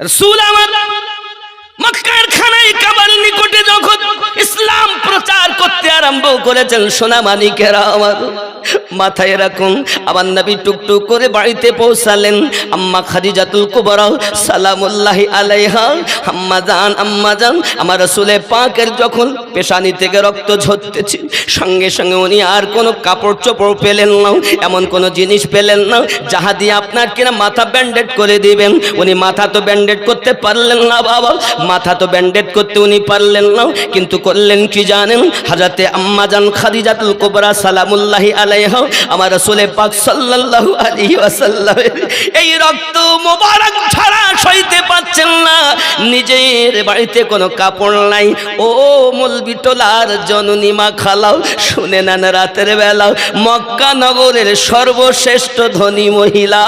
রসুল আমার মক্কার খানায় কাবার নিকটে যখন ইসলাম প্রচার করতে আরম্ভ করেছেন, সোনা মানিকেরা আমার মাথায় রাখুন, আমার নবী টুকটুক করে বাড়িতে পৌঁছালেন। আম্মা খাদিজাতুল কুবরা, সালামুল্লাহি আলাইহা, আম্মা জান আম্মা জান, আমার রসুলে পাকের যখন পেশানি থেকে রক্ত ঝরতেছে, সঙ্গে সঙ্গে উনি আর কোনো কাপড় চোপড় পেলেন না, এমন কোনো জিনিস পেলেন না, যাহা দিয়ে আপনার কিনা মাথা ব্যান্ডেড করে দিবেন। উনি মাথা তো ব্যান্ডেড করতে পারলেন না, বাবা মাথা তো ব্যান্ডেড করতে উনি পারলেন না, কিন্তু করলেন কি জানেন? হাজাতে আম্মাজান খাদিজাতুল কোবরা সালামুল্লাহি আলাইহা, আমার রাসূলে পাক সাল্লাল্লাহু আলাইহি ওয়াসাল্লামের এই রক্ত মোবারক ছাড়া সইতে পাচ্ছেন না। নিজের বাড়িতে কোনো কাপড় নাই। ও মলবি টোলার জননী মা খালাও, শুনে নেন রাতের বেলা। মক্কা নগরের সর্বশ্রেষ্ঠ ধনী মহিলা,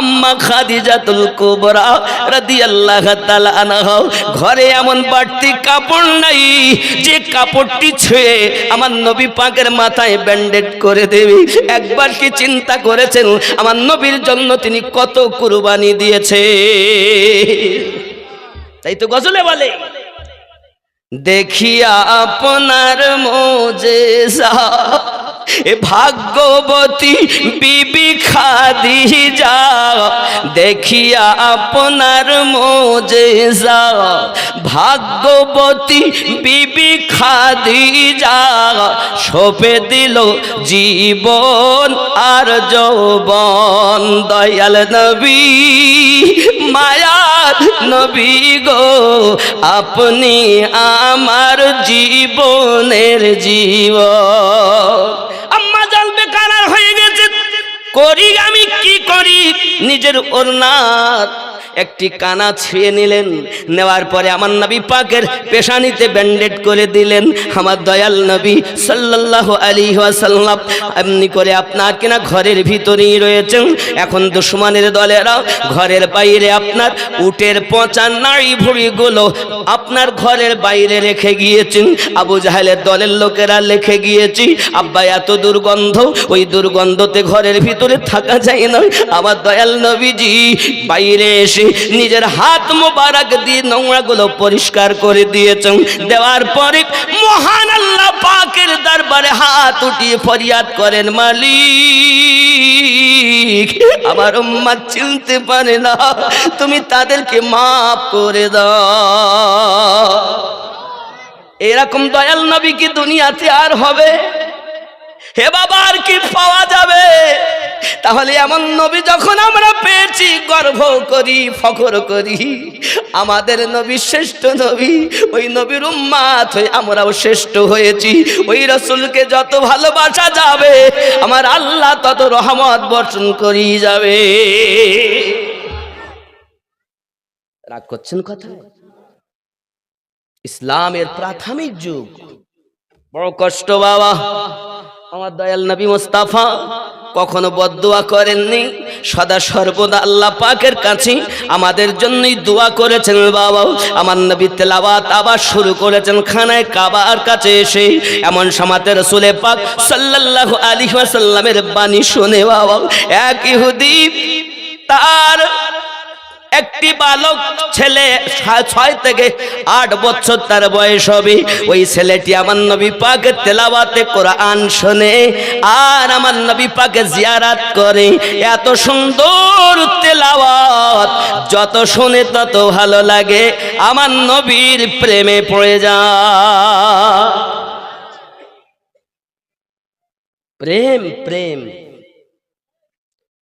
আম্মা খাদিজাতুল কুবরা রাদিয়াল্লাহু তাআলা আনহা। ঘরে এমন বাড়তি কাপড় নাই, যে কাপড়টি ছুঁয়ে আমার নবী পাকের মাথায় ব্যান্ডেড করে দেবে। একবার কি চিন্তা করেছেন? আমার নবীর জন্য তিনি কত কুরবানি দিয়েছে। তাই তো গজলে বলে, দেখিয়া আপনার মোজেজা এ ভাগ্যবতী বিবি খাদি যা দেখিয়া আপনার মোজেজা। ভাগ্যবতী বিবি খাদি যা সপে দিল জীবন আর যৌবন। দয়াল নবী মায়ার নবী গো, আপনি আমার জীবনের জীবন আম্মা জাল বেকার হয়ে গেছে করি আমি কি করি? নিজের ওরনার একটি কানা ছুঁয়ে নিলেন। নেওয়ার পরে আমার নবী পাকের পেশানিতে ব্যান্ডেড করে দিলেন। আমার দয়াল নবী সাল্লাল্লাহু আলাইহি ওয়াসাল্লাম, এমনি করে আপনার কিনা ঘরের ভিতরেই রয়েছেন। এখন দুশ্মনের দলেরা ঘরের বাইরে আপনার উটের পচা নাড়ি ভুড়িগুলো আপনার ঘরের বাইরে রেখে গিয়েছেন। আবু জাহেলের দলের লোকেরা লিখে গিয়েছি, আব্বা, এত দুর্গন্ধ, ওই দুর্গন্ধতে ঘরের ভিতরে থাকা যায় না আমার দয়াল নবীজি বাইরে এসে নিজের হাত মোবারক দিয়ে নোংরাগুলো পরিষ্কার করে দিয়েছেন। দেওয়ার পরে মহান আল্লাহ পাকের দরবারে হাত উঠিয়ে ফরিয়াদ করেন, মালিক আমার উম্মাদ চিনতে পারে না, তুমি তাদেরকে মাফ করে দাও। এরকম দয়াল নবী কি দুনিয়াতে আর হবে? হে বাবা, আর কি পাওয়া যাবে? তাহলে এমন নবী যখন আমরা পেয়েছি গর্ব করি, ফখর করি, আমাদের নবী শ্রেষ্ঠ নবী, ওই নবীর উম্মাত হয়ে আমরাও শ্রেষ্ঠ হয়েছি। ওই রসুলকে যত ভালোবাসা যাবে, আমার আল্লাহ তত রহমত বর্ষণ করি যাবে। রাগ করছেন কথা? ইসলামের প্রাথমিক যুগ। বড় কষ্ট বাবা। আমার দয়াল নবী মোস্তাফা কখনো বদুয়া করেননি। সদা সর্বদা আল্লাহ পাকের কাছে আমাদের জন্যই দোয়া করেছেন বাবা। আমার নবী তেলাওয়াত আবার শুরু করেছেন খানায় কাবার কাছে এসে। এমন সমাতে রসুলে পাক সাল্লাল্লাহু আলাইহি ওয়াসাল্লামের বাণী শুনে বাবা, এক ইহুদি তার একটি বালক ছেলে ছয় থেকে আট বছর তার বয়স হবে। ওই ছেলেটি আমার নবী পাকে তেলাওয়াতে কোরআন শোনে আর আমার নবী পাকে জিয়ারাত করে। এত সুন্দর তেলাওয়াত, যত শুনে তত ভালো লাগে। আমার নবীর প্রেমে পড়ে যা। প্রেম প্রেম।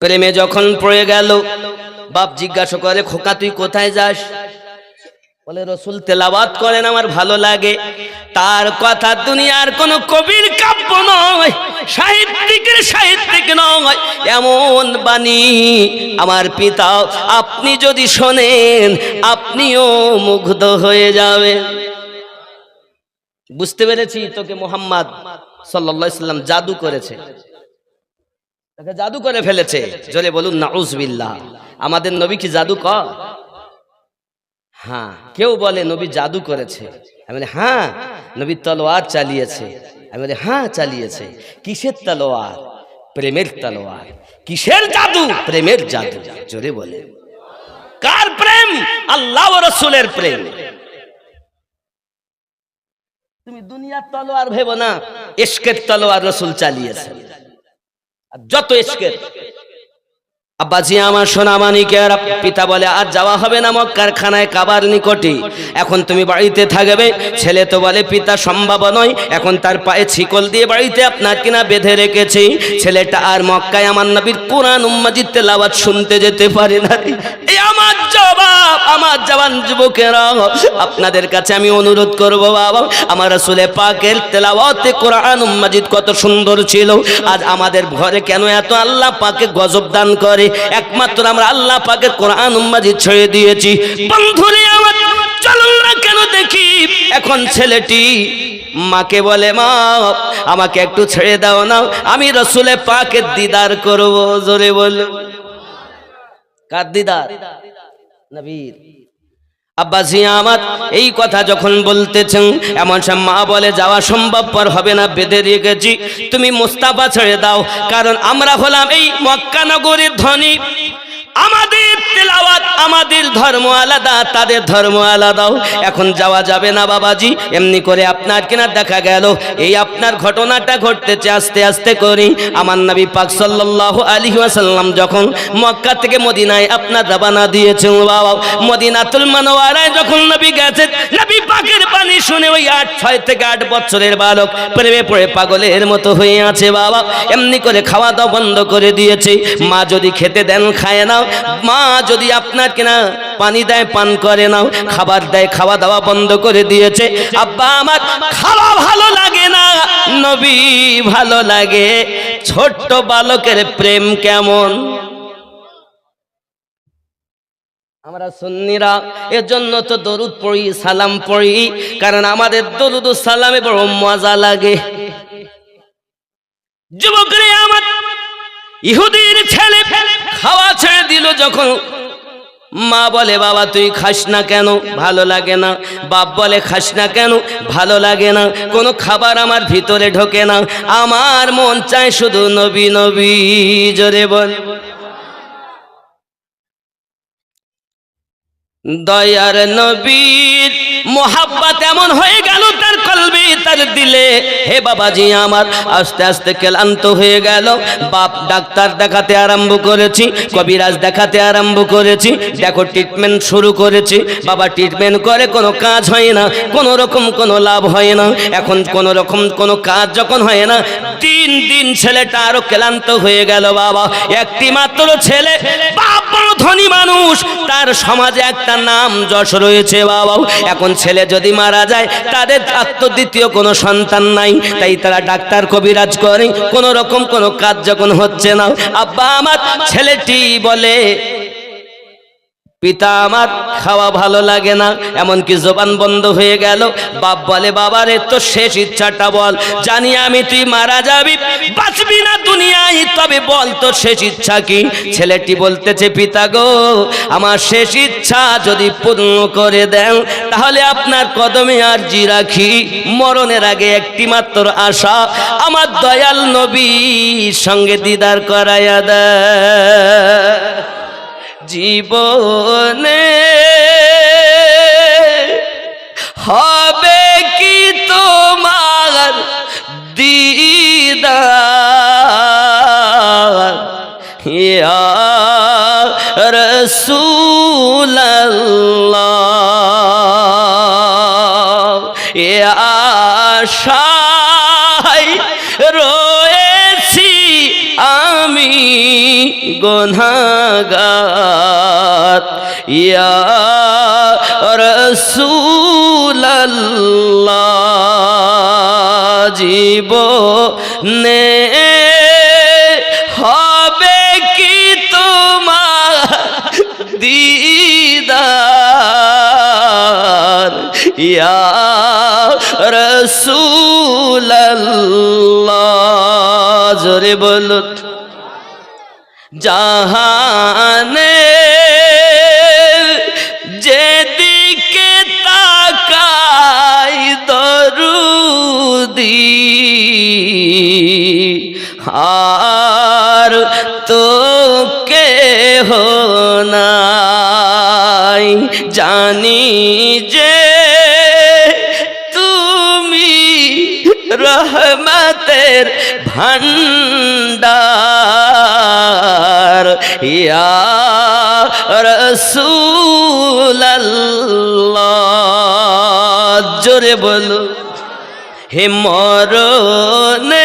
প্রেমে যখন পড়ে গেল বাপ জিজ্ঞাসা করে, খোকা, তুই কোথায় যাস? বলে, রসুল তেলাবাত করেন, আমার ভালো লাগে। তার কথা দুনিয়ার কোন কবির কাব্য নয়, সাহিত্যিকের সাহিত্যিক নয়। এমন বাণী আমার পিতা আপনি যদি শোনেন, আপনিও মুগ্ধ হয়ে যাবে বুঝতে পেরেছি তোকে মোহাম্মদ সাল্লাহ সাল্লাম জাদু করেছে। তাকে জাদু করে ফেলেছে। জলে বলুন, নাউজবিল্লাহ। আমাদের নবী কি জাদু কর? হ্যাঁ কেউ বলে নবী জাদু করেছে। আমি বলি হ্যাঁ নবী তলোয়ার চালিয়েছে। আমি বলি হ্যাঁ চালিয়েছে। কিসের তলোয়ার? প্রেমের তলোয়ার। কিসের জাদু? প্রেমের জাদু। জোরে বলে। কার প্রেম? আল্লাহ রসুলের প্রেম। তুমি দুনিয়ার তলোয়ার ভেবো না। এসকের তলোয়ার রসুল চালিয়েছে যত এসকের আব্বাজি আমার সোনা মানিকের পিতা বলে, আর যাওয়া হবে না মক্কার খানায় কাবার নিকটে। এখন তুমি বাড়িতে থাকবে। ছেলে তো বলে, পিতা সম্ভব নয়। এখন তার পায়ে ছিকল দিয়ে বাড়িতে আপনার কিনা বেঁধে রেখেছি। ছেলেটা, আর মক্কায় আমার নবীর কোরআন উম্মাজিতে তেলাওয়াত শুনতে যেতে পারে না এই আমার জবান যুবকেরা, আপনাদের কাছে আমি অনুরোধ করব বাবা আমার রাসূলে পাকের তেলাওয়াতে কোরআন উম্মাজিদ কত সুন্দর ছিল। আজ আমাদের ঘরে কেন এত আল্লাহ পাকে গজব দান করে? একমাত্র আমরা আল্লাহ পাকের কোরআন উম্মাজিদ ছেড়ে দিয়েছি। বন্ধুরে আমার, চলুন না কেন দেখি? এখন ছেলেটি মাকে বলে, মা, আমাকে একটু ছেড়ে দাও না, আমি রসুলে পাকের দিদার করব। জোরে বল কার দিদার? নবীর। আব্বাসি আমার, এই কথা যখন বলতেছেন, এমন সব মা বলে, যাওয়া সম্ভবপর হবে না, বেঁধে রেখেছি তুমি মুস্তাফা ছেড়ে দাও, কারণ আমরা হলাম এই মক্কানগরের ধনী। আমাদের তেলাওয়াত আমাদের ধর্ম আলাদা, তাদের ধর্ম আলাদাও। এখন যাওয়া যাবে না বাবাজি, এমনি করে আপনার কিনা দেখা গেল। এই আপনার ঘটনাটা ঘটতেছে আস্তে আস্তে করে। আমার নবী পাক সাল্লাল্লাহু আলাইহি ওয়াসাল্লাম যখন মক্কা থেকে মদিনায় আপনার রবানা দিয়েছেন বাবা, মদিনাতুল মানওয়ারায় যখন নবী গেছেন, নবী পাকের বাণী শুনে ওই আট, ছয় থেকে আট বছরের বালক প্রেমে পড়ে পাগলের মতো হয়ে আছে, বাবা। এমনি করে খাওয়া দাওয়া বন্ধ করে দিয়েছে। মা যদি খেতে দেন, খায় না। মা যদি আপনার কিনা? পানি দেয়, পান করে নাও। খাবার দেয়, খাওয়া দাওয়া বন্ধ করে দিয়েছে। আব্বা আমার, খাওয়া ভালো লাগে না। নবী ভালো লাগে। ছোট্ট বালকের প্রেম কেমন? আমরা সুন্নিরা এর জন্য তো দরুদ পড়ি, সালাম পড়ি, কারণ আমাদের দরুদ সালামে বড় মজা লাগে। যুবকরে আমার, ইহুদির ছেলে, খাওয়া ছেড়ে দিল যখন মা বলে, বাবা, তুই খাস না কেন? ভালো লাগে না। বাপ বলে, খাস না কেন? ভালো লাগে না। কোনো খাবার আমার ভিতরে ঢোকে না। আমার মন চায় শুধু নবী নবী। জোরে বল। দয়ার নবীর মোহাব্বত এমন হয়ে গেল কলবি তার দিলে? হে বাবাজি আমার, আস্তে আস্তে ক্লান্ত হয়ে গেল। বাপ ডাক্তার দেখাতে আরম্ভ করেছি, কবিরাজ দেখাতে আরম্ভ করেছি। দেখো ট্রিটমেন্ট শুরু করেছি। বাবা ট্রিটমেন্ট করে কোনো কাজ হয় না, কোনো রকম কোনো লাভ হয় না। এখন কোনো রকম কোনো কাজ যখন হয় না, তিন দিন ছেলেটা আরও ক্লান্ত হয়ে গেল বাবা। একটি মাত্র ছেলে, বাপ ধনী মানুষ। তার সমাজে একটা নাম যশ রয়েছে বাবা এখন ছেলে যদি মারা যায়, তাদের আত্ম দ্বিতীয় কোনো সন্তান নাই। তাই তারা ডাক্তার কবিরাজ করে। কোনো রকম কোনো কাজ যখন হচ্ছে না। আব্বা, আমার ছেলেটি বলে পিতা আমার, খাওয়া ভালো লাগে না, এমনকি জবান বন্ধ হয়ে গেল। বাপ বলে, বাবারে তো শেষ ইচ্ছাটা বল। জানি আমি তুই মারা যাবি, বাঁচবি না দুনিয়ায়, তবে বল তোর শেষ ইচ্ছা কি? ছেলেটি বলতেছে, পিতা গো, আমার শেষ ইচ্ছা যদি পূর্ণ করে দেন, তাহলে আপনার কদমে জি রাখি। মরণের আগে একটি মাত্র আশা, আমার দয়াল নবীর সঙ্গে দিদার করাইয়া দেয়। জীবনে হবে কি তোমার দিদার? ইয়া রসুল্লাহ আমি গুনাহগার ইয়া রসুল্লাহ জীবনে হবে কি তোমার দিদার? ইয়া রসুল্লাহ জোরে বলুন। জাহানে যেদিকে তাকাই দরুদি আর তো কে নাই জানি যে তুমি রহমতের ভান্ডার ইয়া রসুল্লাহ জোরে বলো। হে মরণের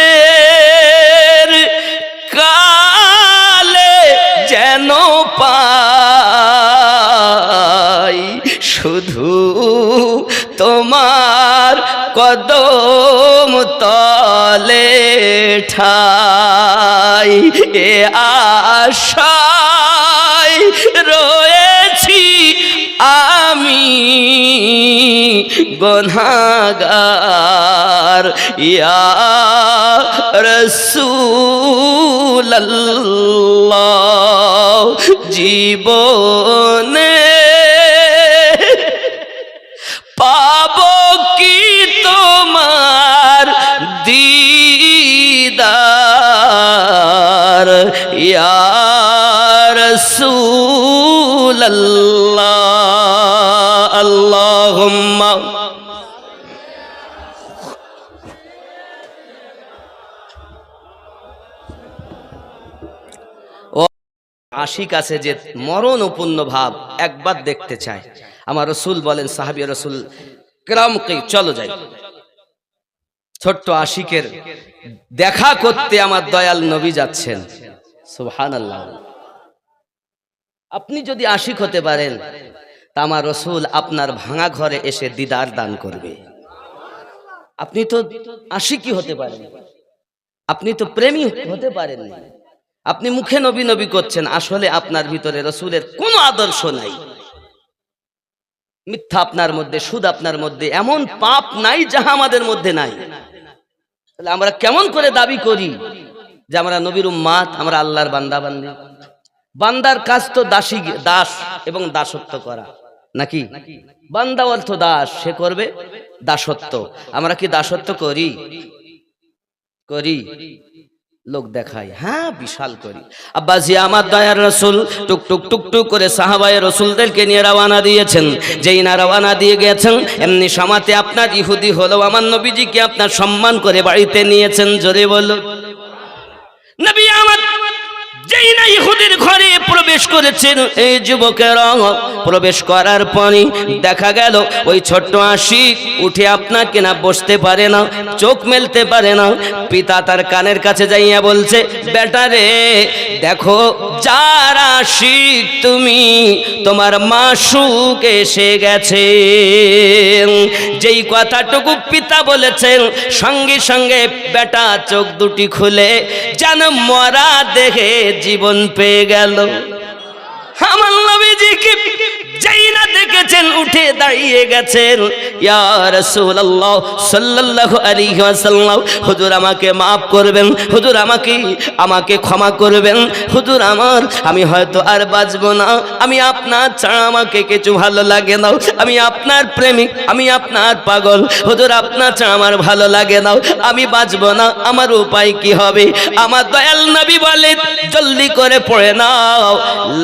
কালে যেন পাই শুধু তোমার কদম তলে ঠাই, এ আশায় গনাগার ইয়া রসুল্লাহ জীবনে পাব কি তোমার দিদার? ইয়া রসুল্লাহ আশিক আছে যে মরণ উপন্ন ভাব একবার দেখতে চায়। আমার রসুল বলেন, সাহাবি রসুল ক্রমকে চলো যাই। ছোট্ট আশিকের দেখা করতে আমার দয়াল নবী যাচ্ছেন। সুবহান আল্লাহ আপনি যদি আশিক হতে পারেন, তা আমার রসুল আপনার ভাঙা ঘরে এসে দিদার দান করবে। আপনি তো আশিকই হতে পারেন। আপনি তো প্রেমী হতে পারেন আপনি মুখে নবী নবী করছেন, আসলে আপনার ভিতরে রসুলের কোনো আদর্শ নাই। মিথ্যা আপনার মধ্যে, সুদ আপনার মধ্যে, এমন পাপ নাই যাহা আমাদের মধ্যে নাই। তাহলে আমরা কেমন করে দাবি করি যে আমরা নবীর উম্মাত আমরা আল্লাহর বান্দা বান্দি বান্দার কাজ তো দাসী, দাস এবং দাসত্ব করা, নাকি? বান্দা অর্থ দাস, সে করবে দাসত্ব। আমরা কি দাসত্ব করি? করি। লোক দেখাই হ্যাঁ বিশাল করি। আব্বাসি আমার দয়ার রসুল, টুক টুক টুক টুক করে সাহাবায় রসুলদেরকে নিয়ে রওয়ানা দিয়েছেন। যেই না রওয়ানা দিয়ে গেছেন, এমনি সমাতে আপনার ইহুদি হলো আমার নবীজিকে আপনার সম্মান করে বাড়িতে নিয়েছেন, জোরে বল যেই না ইহুদির ঘরে প্রবেশ করেছেন এই যুবকেরা প্রবেশ করার পরই দেখা গেল, ওই ছোট্ট আশিক উঠে আপনাকে না বসতে পারে না, চোখ মেলতে পারে না। পিতা তার কানের কাছে যাইয়া বলছে, বেটা রে, দেখো, যার আশিক তুমি, তোমার মাসুক এসে গেছে। যেই কথাটুকু পিতা বলেছেন, সঙ্গে সঙ্গে বেটা চোখ দুটি খুলে, যেন মরা দেখে জীবন পেয়ে গেল। আমার নবীজিকে যেই না দেখেছেন উঠে দাঁড়িয়ে গেছেন। ইয়া রাসূলুল্লাহ সাল্লাল্লাহু আলাইহি ওয়াসাল্লাম, হুজুর আমাকে maaf করবেন, হুজুর আমাকে আমাকে ক্ষমা করবেন। হুজুর আমার, আমি হয়তো আর বাঁচব না। আমি আপনার ছাড়া আমাকে কিছু ভালো লাগে না। আমি আপনার প্রেমিক, আমি আপনার পাগল। হুজুর, আপনার ছাড়া আমার ভালো লাগে না। আমি বাঁচব না। আমার উপায় কি হবে? আমার দয়াল নবী বলে জলদি করে পড়ে নাও।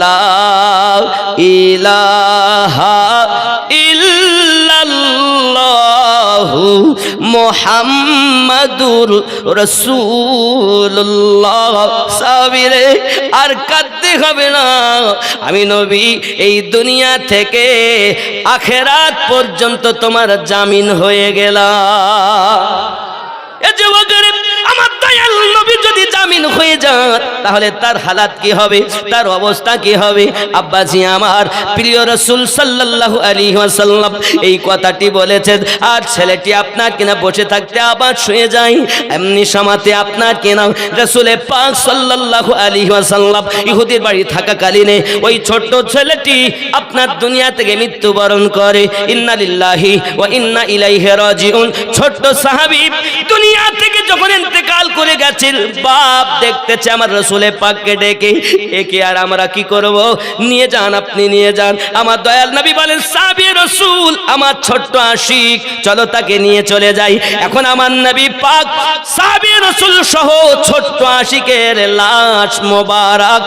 লা ইলাহা মুহাম্মাদুর রসুল্লাহ সাবিরে আর কাঁদতে হবে না। আমি নবী, এই দুনিয়া থেকে আখেরাত পর্যন্ত তোমার জামিন হয়ে গেলা যদি জামিন হয়ে যান তাহলে তার হালাত কি হবে? তার অবস্থা কি হবে? আব্বাজি আমার প্রিয় রসুল সাল্লাল্লাহু আলাইহি ওয়াসাল্লাম এই কথাটি বলেছেন, আর ছেলেটি আপনার কিনা বসে থাকতে আবার শুয়ে যায়, এমনি সমাতে আপনার কিনা রসুলে পাক সাল্লাল্লাহু আলাইহি ওয়াসাল্লাম ইহুদির বাড়ি থাকাকালীনে ওই ছোট্ট ছেলেটি আপনার দুনিয়া থেকে মৃত্যুবরণ করে। ইন্না লিল্লাহি ওয়া ইন্না ইলাইহি রাজিউন। ছোট্ট সাহাবী দুনিয়া থেকে যখন ইন্তেকাল করে গেছেন বাপ দেখতেছে আমার রসুলের পাককে ডেকে। একে আর আমরা কি করব? নিয়ে যান, আপনি নিয়ে যান। আমার দয়াল নবী বলেন সাবি রসুল, আমার ছোট্ট আশিক, চলো তাকে নিয়ে চলে যাই। এখন আমার নবী পাক সাবি রসুল সহ ছোট্ট আশিকের লাশ মোবারক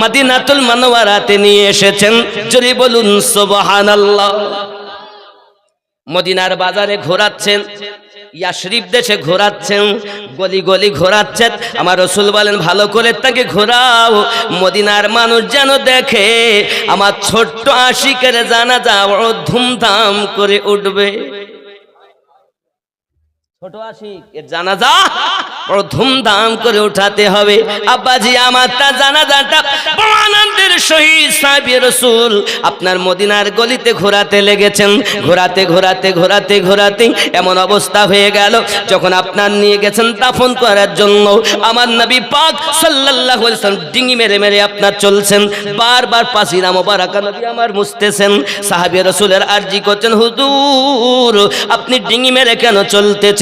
মদিনাতুল মনোয়ারাতে নিয়ে এসেছেন। যদি বলুন, সুবহানাল্লাহ। মদিনার বাজারে ঘোরাচ্ছেন। ইয়াশরিফ দেশে ঘোরাচ্ছেন গলি গলি ঘোরাচ্ছেন আমার রসুল বলেন, ভালো করে তাকে ঘোরাও। মদিনার মানুষ যেন দেখে, আমার ছোট্ট আশিকের জানা যা বড় ধুমধাম করে উঠবে। ছোট আশিক এর জানাজা বড় ধুমধাম করে উঠাতে হবে। আব্বাজি, আমার তা জানাজাটা বড় আনন্দের সহিত সাহেব রসুল আপনার মদিনার গলিতে ঘোরাতে লেগেছেন। ঘোরাতে ঘোরাতে ঘোরাতে ঘোরাতে এমন অবস্থা হয়ে গেল, যখন আপনার নিয়ে গেছেন দাফন করার জন্য। আমার নবী পাক আলাইহি ডিঙি মেরে মেরে আপনার চলছেন। বারবার পাসিনা মোবারকা নবী আমার মুছতেছেন। সাহাবী রসুলের আরজি করছেন, হুজুর, আপনি ডিঙি মেরে কেন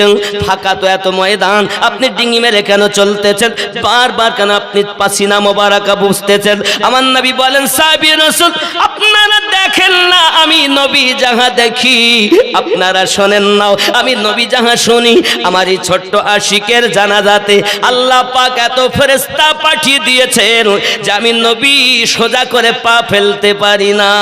চলতেছেন ফাঁকা তো এত ময়দান। আপনি ডিঙি মেরে কেন চলতেছেন? বারবার কেন আপনি পাসিনা মোবারকা বুঝতেছেন? আমার নবী বলেন, সাহাবী রসুল, আপনারা দেখেন না, আমি নবী যাহা দেখি। আপনারা শোনেন নাও, আমি নবী যাহা শুনি। আমার এই ছোট্ট আশিকের জানাজাতে আল্লাহ পাক এত ফেরেস্তা পাঠিয়ে দিয়েছেন যে আমি নবী সোজা করে পা ফেলতে পারি না।